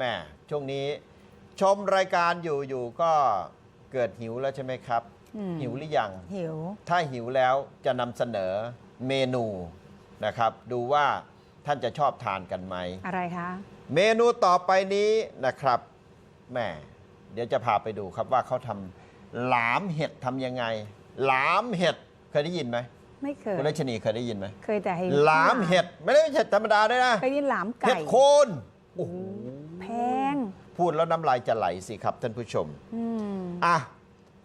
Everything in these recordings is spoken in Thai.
แม่ช่วงนี้ ชมรายการอยู่อยู่ก็เกิดหิวแล้วใช่ไหมครับ อืมหิวหรือยัง หิว ถ้าหิวแล้วจะนำเสนอเมนูนะครับ ดูว่าท่านจะชอบทานกันไหม อะไรคะเมนูต่อไปนี้นะครับแม่เดี๋ยวจะพาไปดูครับว่าเขาทำหลามเห็ดทำยังไง หลามเห็ดเคยได้ยินไหมไม่เคย คุณรัชนีเคยได้ยินไหมเคยแต่ให้หลามเห็ดไม่ได้เห็ดธรรมดาด้วยนะเคยยินหลามไก่ เห็ดโคนโอ้โหแพ ง พูดแล้วน้ำลายจะไหลสิครับท่านผู้ชม อืม อะ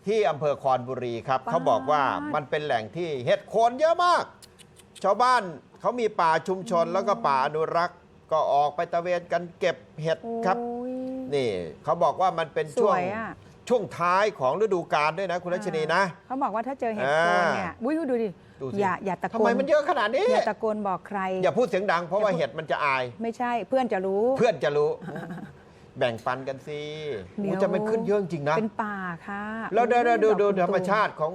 ที่อำเภอคอนบุรีครับป๊าด เขาบอกว่ามันเป็นแหล่งที่เห็ดโคนเยอะมาก ชาวบ้านเขามีป่าชุมชนแล้วก็ป่าอนุรักษ์ ก็ออกไปตระเวนกันเก็บเห็ดครับ โอ้ย นี่เขาบอกว่ามันเป็นสช่ววงยอะ ช่วงท้ายของฤดูกาลด้วยนะคุณรัชนีนะ เขาบอกว่าถ้าเจอเห็ดโคนเนี่ยอ่าอุ้ยดูดิดูสิ อย่าอย่าตะทำโกไมนมันเยอะขนาดนี้ อย่าตะโกนบอกใคร อย่าพูดเสียงดังเพราะว่าอย่าพูดเห็ดมันจะอาย ไม่ใช่เพื่อนจะรู้ เพื่อนจะรู้ แบ่งปันกันสิเดี๋ยว โอ้จะมันขึ้นเยอะจริงๆนะ เป็นป่าค่ะแล้วดูดูดูดูดอกธรรมชาติของ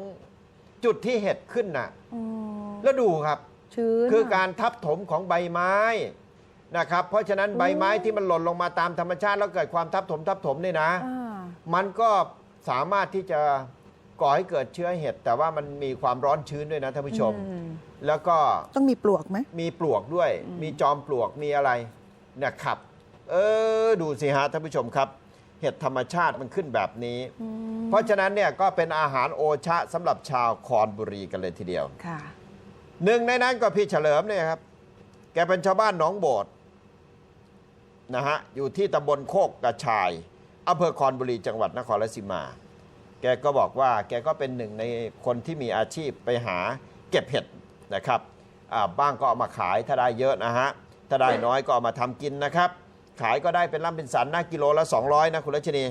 จุดที่เห็ดขึ้นน่ะ อืมแล้วดูครับ ชื้นคือการทับถมของใบไม้นะครับ เพราะฉะนั้นใบไม้ที่มันหล่นลงมาตามธรรมชาติแล้วเกิดความทับถมทับถมนี่นะ อ่า มันก็สามารถที่จะก่อให้เกิดเชื้อเห็ด แต่ว่ามันมีความร้อนชื้นด้วยนะท่านผู้ชม อืมแล้วก็ต้องมีปลวกไหม มีปลวกด้วย มีจอมปลวกมีอะไรนะครับ เออดูสิฮะท่านผู้ชมครับ เห็ดธรรมชาติมันขึ้นแบบนี้อืมเพราะฉะนั้นเนี่ยก็เป็นอาหารโอชะสำหรับชาวคอนบุรีกันเลยทีเดียว ค่ะ หนึ่งในนั้นก็พี่เฉลิมเนี่ยครับ แกเป็นชาวบ้านหนองโบดนะฮะ อยู่ที่ตำบลโคกกระชาย อำเภอคอนบุรีจังหวัดนครราชสีมา แกก็บอกว่าแกก็เป็นหนึ่งในคนที่มีอาชีพไปหาเก็บเห็ดนะครับอ่าบ้างก็เอามาขายถ้าได้เยอะนะฮะถ้าได้น้อยก็เอามาทำกินนะครับ ขายก็ได้เป็นล่ำเป็นสันนะกิโลละ 200 นะคุณรัชนี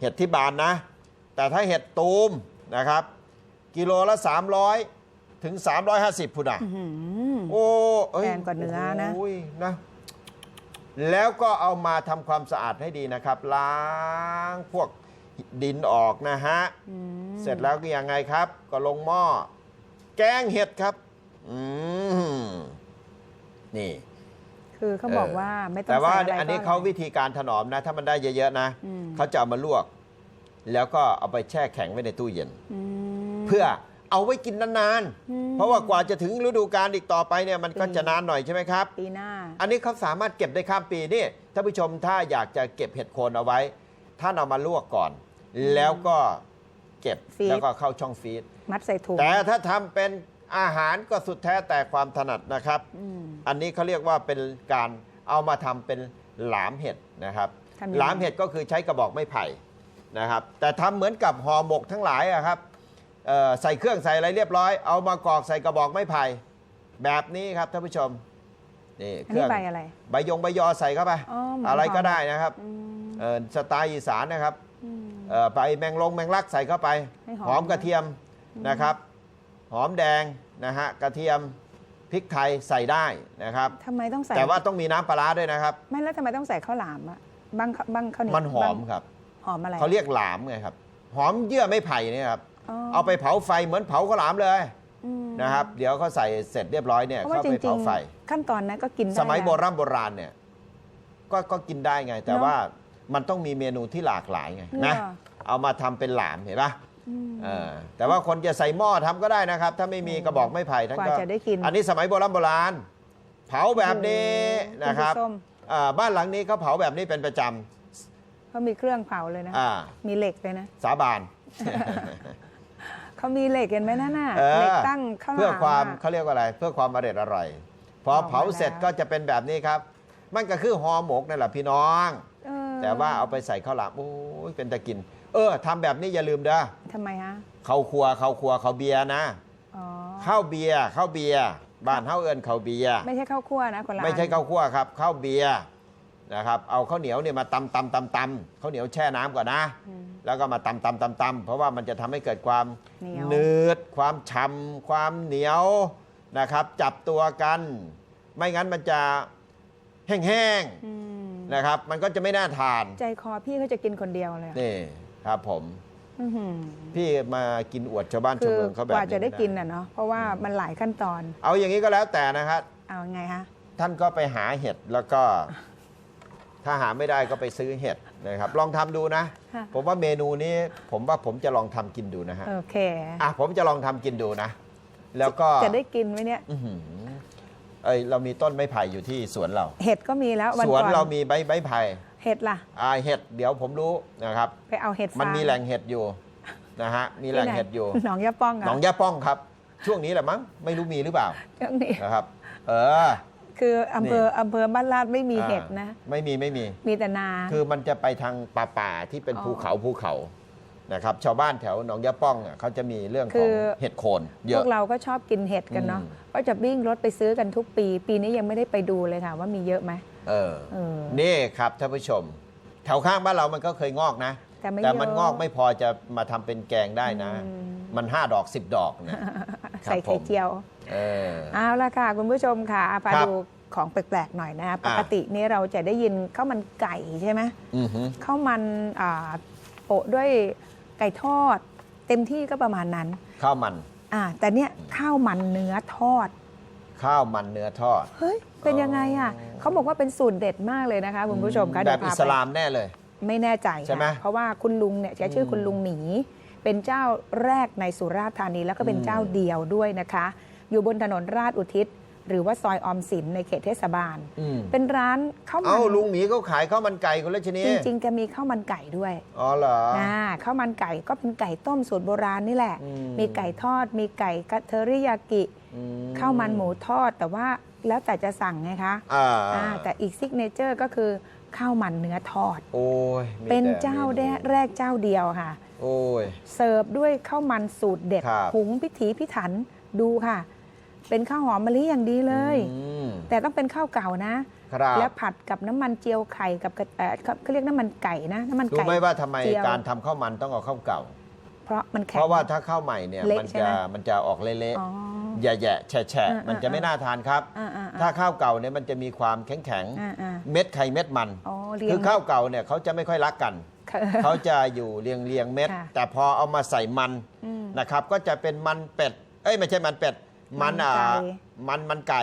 เห็ดที่บานนะ แต่ถ้าเห็ดตูมนะครับ กิโลละ 300 ถึง 350พุนอะอื้อหือโอ้เอ้ยแพงกว่าเนื้อนะโอ้ยนะ แล้วก็เอามาทำความสะอาดให้ดีนะครับ ล้างพวกดินออกนะฮะ อืมเสร็จแล้วก็ยังไงครับ ก็ลงหม้อแกงเห็ดครับ อืมนี่ คือเขาบอกว่าไม่ต้องแต่ว่าใส่อะไรอันนี้ก็เขาร่ยวิธีการถนอมนะ ถ้ามันได้เยอะๆนะอืมเขาจะเอามาลวก แล้วก็เอาไปแช่แข็งไว้ในตู้เย็น อืม เพื่อเอาไว้กินนานอืม ๆ เพราะว่ากว่าจะถึงฤดูกาลอีกต่อไปเนี่ยมันก็จะนานหน่อยใช่ไหมครับ ปีหน้า อันนี้เขาสามารถเก็บได้ข้ามปีนี่ท่านผู้ชมถ้าอยากจะเก็บเห็ดโคนเอาไว้ท่านเอามาลวกก่อน แล้วก็เก็บฟรีซแล้วก็เข้าช่องฟรีซมัดใส่ถุงแต่ถ้าทำเป็นอาหารก็สุดแท้แต่ความถนัดนะครับ อืม อันนี้เขาเรียกว่าเป็นการเอามาทำเป็นหลามเห็ดนะครับทำยังไง หลามเห็ดก็คือใช้กระบอกไม้ไผ่นะครับ แต่ทำเหมือนกับห่อหมกทั้งหลายอะครับเอ่อใส่เครื่องใส่อะไรเรียบร้อย เอามากรอกใส่กระบอกไม้ไผ่แบบนี้ครับท่านผู้ชม นี่อัเคนรื่นี้องใบอะไร ใบยงใบยอใส่เข้าไปอ๋อเหมือนอะไรก็ห่อหมกได้นะครับอืมเอ่อสไตล์อีสานนะครับอืม เอ่อใบแมงลงแมงลักใส่เข้าไป ให้หอมหอมกระเทียมนะครับ หอมแดงนะฮะกระเทียมพริกไทยใส่ได้นะครับ ทำไมต้องใส่แต่ว่าต้องมีน้ำปลาร้าด้วยนะครับ ไม่แล้วทำไมต้องใส่ข้าวหลามอะบางบางข้าวเหนียวมันหอมบางครับ หอมอะไรเขาเรียกหลามไงครับ หอมเยื่อไม่ไผ่เนี่ยครับอ๋อเอาไปเผาไฟเหมือนเผาข้าวหลามเลย อืมนะครับ เดี๋ยวเขาใส่เสร็จเรียบร้อยเนี่ยเพราะว่าเขาจไปริงเผาไฟ ๆ ขั้นตอนนั้นก็กินได้สมัยแล้ว โบราณโบราณเนี่ยก็ก็กินได้ไง แต่เนอะว่ามันต้องมีเมนูที่หลากหลายไงนะเหรอเอามาทำเป็นหลามเห็นปะอืม เออแต่ว่าคนจะใส่หม้อทำก็ได้นะครับ ถ้าไม่มีกระบอกไม้ไผ่ท่านกว่าก็จะได้กิน อันนี้สมัยโบราณโบราณ เผาแบบนี้นะครับณผู้ชมอ่าบ้านหลังนี้เขาเผาแบบนี้เป็นประจเขามีเครื่องเผาเลยนะำอ่า มีเหล็กเลยนะ สาบาน เขามีเหล็กเห็นไหมนั่นน่ะเออเหล็กตั้งข้างหลังเพื่อความอะเขาเรียกว่าอะไร เพื่อความอร่อยอร่อย พอออกมาเผาเสร็จแล้ว ก็จะเป็นแบบนี้ครับ มันก็คือห่อหมกนั่นแหละพี่น้อง เออแต่ว่าเอาไปใส่ข้าวหลามโอ้ยเป็นตะกิน เออทำแบบนี้อย่าลืมเด้อทำไมฮะข้าวครัวข้าวครัวข้าวเบียร์นะอ๋อข้าวเบียร์ข้าวเบียร์บ้านเฮาเอิญข้าวเบียร์ไม่ใช่ข้าวคั่วนะคนละไม่ใช่อันข้าวคั่วครับข้าวเบียร์ นะครับเอาข้าวเหนียวเนี่ยมาตำตำตำตำข้าวเหนียวแช่น้ำก่อนนะ อืม แล้วก็มาตำตำตำตำเพราะว่ามันจะทำให้เกิดความเหนียวหนืดความฉ่ำความเหนียวนะครับ จับตัวกัน ไม่งั้นมันจะแห้งอืมๆนะครับ มันก็จะไม่น่าทานใจคอพี่เขาจะกินคนเดียวเลยอะนี่ครับผม อื้อหือพี่มากินอวดชาวบ้านคืชาวอเมืองเขาแบบกว่าจะได้ม่กินน่ะเนาะเพราะว่ามันหลายขั้นตอนเอาอย่างนี้ก็แล้วแต่นะครับ เอาไงฮะ ท่านก็ไปหาเห็ดแล้วก็ ถ้าหาไม่ได้ก็ไปซื้อเห็ดนะครับลองทำดูนะ ค่ะ ผมว่าเมนูนี้ผมว่าผมจะลองทำกินดูนะฮะโอเค อะผมจะลองทำกินดูนะ แล้วก็จะได้กินไหมเนี่ย อื้อหือเอ้ยเรามีต้นไม้ไผ่อยู่ที่สวนเรา เห็ดก็มีแล้ววันสวนก่อนเรามีใบไม้ไผ่เห็ดล่ะ อ่าเห็ดเดี๋ยวผมรู้นะครับ ไปเอาเห็ดมันฟางมีแหล่งเห็ดอยู่นะฮะมีแหล่งที่ไนเห็ดอยู่ หนองยาป้องหนองยาป้องครับ ช่วงนี้แหละมั้งไม่รู้มีหรือเปล่าช่วงนี้นะครับ เออ คืออำเภอนี่อำเภอบ้านลาดไม่มีอ่าเห็ดนะ ไม่มีไม่มี มีแต่นา คือมันจะไปทางป่าป่าๆที่เป็นอ๋อภูเขาภูเขานะครับชาวบ้านแถวหนองยาป้องอะเขาจะมีเรื่องคืของอเห็ดโคนเยพวอะกเราก็ชอบกินเห็ดกันเนาะอืมก็จะวิ่งรถไปซื้อกันทุกปี ปีนี้ยังไม่ได้ไปดูเลยค่ะว่ามีเยอะไหมเออเออนี่ครับท่านผู้ชม แถวข้างบ้านเรามันก็เคยงอกนะ แต่ไม่แต่เยอะมันงอกไม่พอจะมาทำเป็นแกงได้นะอืมมัน5ดอก10ดอกเนะ ใส่ไข่เจียวเออเอาละค่ะ คุณผู้ชมค่ะมาครับดูของแปลกๆหน่อยนะปกตินี้เราจะได้ยินข้าวมันไก่ใช่ไหมอือหือข้าวมันอ่าโปะด้วยไก่ทอด เต็มที่ก็ประมาณนั้นข้าวมันอ่าแต่เนี่ยข้าวมันเนื้อทอด ข้าวมันเนื้อทอด เฮ้ย เป็นยังไงอะอ๋อเขาบอกว่าเป็นสูตรเด็ดมากเลยนะคะคุณผู้ชมคะแบเดี๋ยบวอิพาสไป ลามแน่เลย ไม่แน่ใจใช่ไหมค่ะเพราะว่าคุณลุงเนี่ยแกชื่อคุณลุงหนี เป็นเจ้าแรกในสุราษฎร์ธานีแล้วก็เป็นอืมเจ้าเดียวด้วยนะคะ อยู่บนถนนราชอุทิศ หรือว่าซอยออมสินในเขตเทศบาล อืมเป็นร้านข้าวมัเอ้าลุงหมีเขาขายข้าวมันไก่คนละชนิดจริงๆแกมีข้าวมันไก่ด้วยอ๋อเหรออ่าข้าวมันไก่ก็เป็นไก่ต้มสูตรโบราณนี่แหละ อืม มีไก่ทอด มีไก่กะเทอริยากิอืข้าวมันหมูทอดแต่ว่าแล้วแต่จะสั่งไงคะ อ่า อ่าแต่อีกซิกเนเจอร์ก็คือ ข้าวมันเนื้อทอด โอ้ยมีเป็นแต่เจ้านูแรกเจ้าเดียวค่ะ โอ้ย เสิร์ฟด้วยข้าวมันสูตรเด็ดครับ หุงพิถีพิถันดูค่ะ เป็นข้าวหอมมะลิอย่างดีเลย อืมแต่ต้องเป็นข้าวเก่านะ ครับ แล้วผัดกับน้ำมันเจียวไข่กับกระเอ่อเขาเขาเรียกน้ำมันไก่นะน้ำมันรู้ไก่ ไหมว่าทำไมเจียว การทำข้าวมันต้องเอาข้าวเก่า เพราะมันแข็ง เพราะว่าถ้าข้าวใหม่เนี่ยเละมันใช่ไหจะมมันจะออกเละอ๋อ ๆแย่ๆแฉะอ่าๆมันจะอ่าไม่น่าทานครับ อ่าอ่าอ่า ถ้าข้าวเก่าเนี่ยมันจะมีความแข็งอ่าอ่าๆเม็ดไข่เม็ดมันอ๋อเรียงคือข้าวเก่าเนี่ยเขาจะไม่ค่อยรักกันค่ะเขาจะอยู่เรียงเรียงๆเม็ดค่ะแต่พอเอามาใส่มันอืมนะครับ ก็จะเป็นมันเป็ด เอ้ยไม่ใช่มันเป็ด มันมันอ่าไก่มันมันไก่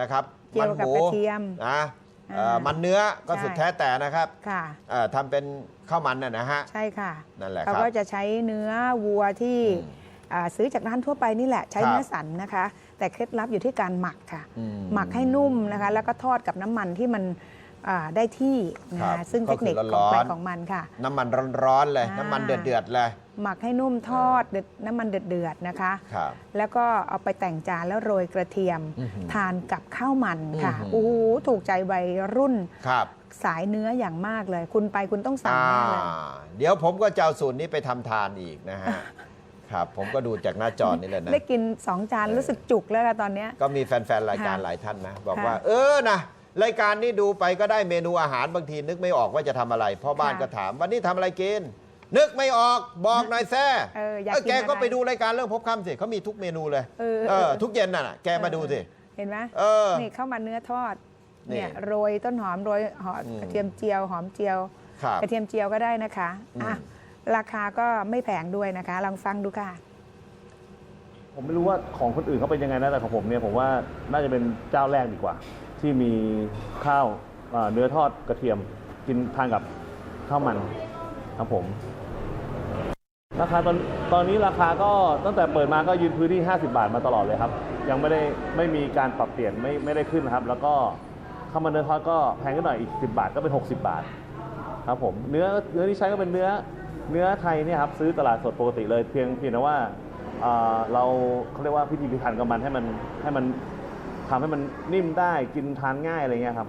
นะครับเจียวมักับหมูกระเทียมนะเอ่ออ่ามันเนื้อก็ใช่สุดแท้แต่นะครับค่ะเอ่อทำเป็นข้าวมันน่ะนะฮะ ใช่ค่ะ นั่นแหละเขาครับก็จะใช้เนื้อวัวที่อืมอ่าซื้อจากร้านทั่วไปนี่แหละ ใช้ครับเนื้อสันนะคะ แต่เคล็ดลับอยู่ที่การหมักค่ะอืมหมักให้นุ่มนะคะแล้วก็ทอดกับน้ำมันที่มันอ่าได้ที่นะครับคะซึ่งก็เทคนิคคือของร้อนๆไปของมันค่ะ น้ำมันร้อนๆเลยอ่าน้ำมันเดือดๆเลย หมักให้นุ่มทอดเดือดน้ำมันเดือดๆนะคะครับแล้วก็เอาไปแต่งจานแล้วโรยกระเทียมอื้อหือทานกับข้าวมันค่ะอื้อหือโอ้โหถูกใจวัยรุ่นครับสายเนื้ออย่างมากเลย คุณไปคุณต้องสั่งอ่าแน่เลยเดี๋ยวผมก็จะเอาสูตรนี้ไปทำทานอีกนะฮะ ครับ ผมก็ดูจากหน้าจอนี่แหละนะ ได้กินสองจานเออ รู้สึกจุกแล้วล่ะตอนเนี้ย ก็มีแฟน ๆ รายการค่ะหลายท่านนะ บอกค่ะว่าเออนะรายการนี้ดูไปก็ได้เมนูอาหารบางทีนึกไม่ออกว่าจะทำอะไรพ่อบ้านค่ะก็ถามวันนี้ทำอะไรกิน นึกไม่ออกบอกหน่อยแซ่เอออยากเออกินแกก็อะไรไปดูรายการเรื่องพบค่ำสิเขามีทุกเมนูเลยเออเออ ทุกเย็นน่ะแกมาดูสิ เห็นไหมเออนี่ข้าวมันเนื้อทอดนี่เนี่ยโรยต้นหอมโรยหอมอืมกระเทียมเจียวหอมเจียว ครับกระเทียมเจียวก็ได้นะคะอะอืม ราคาก็ไม่แพงด้วยนะคะ ลองฟังดูค่ะ ผมไม่รู้ว่าของคนอื่นเขาเป็นยังไงนะแต่ของผมเนี่ยผมว่าน่าจะเป็นเจ้าแรกดีกว่า ที่มีข้าวเอ่อเนื้อทอดกระเทียมกินทานกับข้าวมันครับผมราคาตอนตอนนี้ราคาก็ตั้งแต่เปิดมาก็ยืนพื้นที่ 50 บาทมาตลอดเลยครับ ยังไม่ได้ไม่มีการปรับเปลี่ยนไม่ไม่ได้ขึ้นนะครับ แล้วก็ข้าวมันเนื้อทอดก็แพงขึ้นหน่อยอีก 10 บาทก็เป็น 60 บาท ครับผมเนื้อเนื้อที่ใช้ก็เป็นเนื้อ เนื้อไทยเนี่ยครับซื้อตลาดสดปกติเลยเพียงเพียงแต่ว่าเอ่อเราเขาเรียกว่าพิธีพิธันกับมันให้มันให้มันทำให้มันนิ่มได้กินทานง่ายอะไรเงี้ยครับ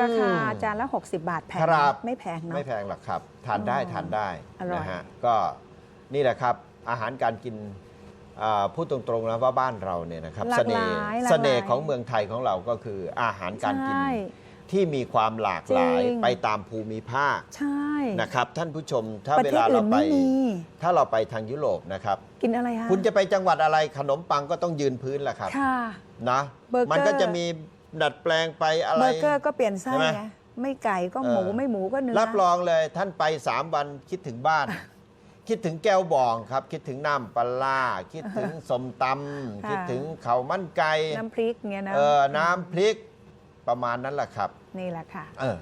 ราคาจานละ 60 บาทแพงคไหมรับ ไม่แพงเนาะ ไม่แพงหรอกครับ ทานได้อ๋อทานได้อร่อย นะฮะก็นี่แหละครับอาหารการกินอ่าพูดตรงๆนะว่าบ้านเราเนี่ยนะครับหลาเสกหน่ลาห์ยหลากหลาย เสน่ห์ของเมืองไทยของเราก็คืออาหารการกิน ใช่ ที่มีความหลากหลายจริง ไปตามภูมิภาคใช่ นะครับท่านผู้ชมถ้าประเวเทศลาอื่เรานไป ไม่มี ถ้าเราไปทางยุโรปนะครับ กินอะไรคะคุณจะไปจังหวัดอะไรขนมปังก็ต้องยืนพื้นแหละครับค่ะ นะเบอร์เกอร์ มันก็จะมีดัดแปลงไปอะไร เบอร์เกอร์ก็เปลี่ยนไส้ใช่ไหมไงไม่ไก่ก็หมูเออ ไม่หมูก็เนื้อ รับรองเลยท่านไปสามวันคิดถึงบ้าน คิดถึงแก้วบองครับ คิดถึงน้ำปลาร้าคิดถึงสมตำค่ะคิดถึงข้าวมันไก่น้ำพริกเงี้ยนะ เออน้ำพริก ประมาณนั้นแหละครับ นี่แหละค่ะ เออ